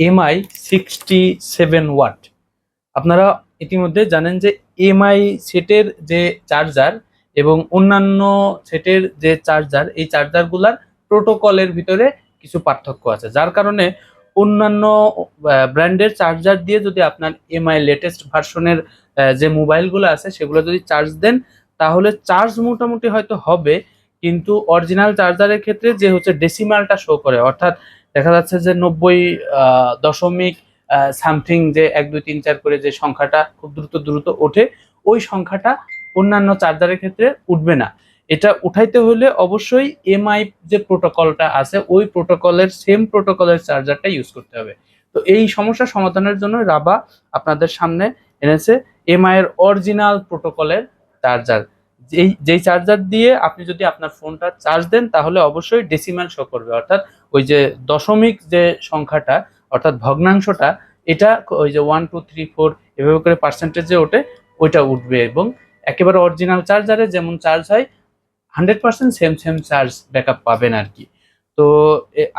MI sixty seven watt আপনারা ইতিমধ্যে জানেন যে এমআই সেটের যে চার্জার এবং অন্যান্য সেটের যে চার্জার এই চার্জারগুলার প্রোটোকলের ভিতরে কিছু পার্থক্য আছে। যার কারণে অন্যান্য ব্র্যান্ডের চার্জার দিয়ে যদি আপনার এমআই লেটেস্ট ভার্সনের যে মোবাইলগুলো আছে সেগুলো যদি চার্জ দেন, তাহলে চার্জ মোটামুটি হয়তো হবে, কিন্তু অরিজিনাল চার্জারের ক্ষেত্রে যে হচ্ছে ডেসিমালটা শো করে, অর্থাৎ দেখা যাচ্ছে যে নব্বই দশমিক সামথিং যে এক, দুই, তিন, চার করে যে সংখ্যাটা খুব দ্রুত দ্রুত ওঠে, ওই সংখ্যাটা অন্যান্য চার্জারের ক্ষেত্রে উঠবে না। এটা উঠাইতে হলে অবশ্যই এমআই যে প্রোটোকলটা আছে, ওই প্রোটোকলের সেম প্রোটোকলের চার্জারটা ইউজ করতে হবে। তো এই সমস্যা সমাধানের জন্য রাবা আপনাদের সামনে এনেছে এমআই এর অরিজিনাল প্রোটোকলের চার্জার। যেই যেই চার্জার দিয়ে আপনি যদি আপনার ফোনটা চার্জ দেন, তাহলে অবশ্যই ডেসিমাল শো করবে। অর্থাৎ ওই যে দশমিক যে সংখ্যাটা, অর্থাৎ ভগ্নাংশটা, এটা ওই যে ওয়ান টু থ্রি ফোর এভাবে করে পার্সেন্টেজে ওঠে, ওইটা উঠবে এবং একেবারে অরিজিনাল চার্জারে যেমন চার্জ হয় hundred percent same same charge backup পাবেন আর কি তো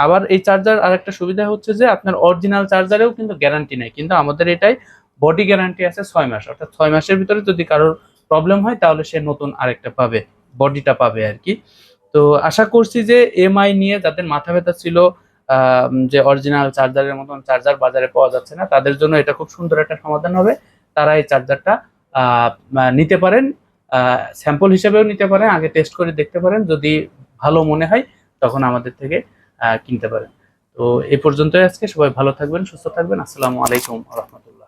আবার এই চার্জার আর একটা সুবিধা হচ্ছে যে, আপনার অরিজিনাল চার্জারেও কিন্তু গ্যারান্টি নেই। কিন্তু আমাদের এটাই বডি গ্যারান্টি আছে ছয় মাস। অর্থাৎ ছয় মাসের ভিতরে যদি কারোর প্রবলেম হয়, তাহলে সে নতুন আরেকটা পাবে বডিটা পাবে আর কি। তো আশা করছি যে এমআই নিয়ে যাদের মাথা ব্যথা ছিল যে অরিজিনাল চার্জারের মতন চার্জার বাজারে পাওয়া যাচ্ছে না, তাদের জন্য এটা খুব সুন্দর একটা সমাধান হবে। তারা এই চার্জারটা নিতে পারেন স্যাম্পল হিসেবেও নিতে পারেন, আগে টেস্ট করে দেখতে পারেন, যদি ভালো মনে হয়, তখন আমাদের থেকে কিনতে পারেন। তো এই পর্যন্তই আজকে, সবাই ভালো থাকবেন, সুস্থ থাকবেন, আসসালামু আলাইকুম রহমতুল্লাহ।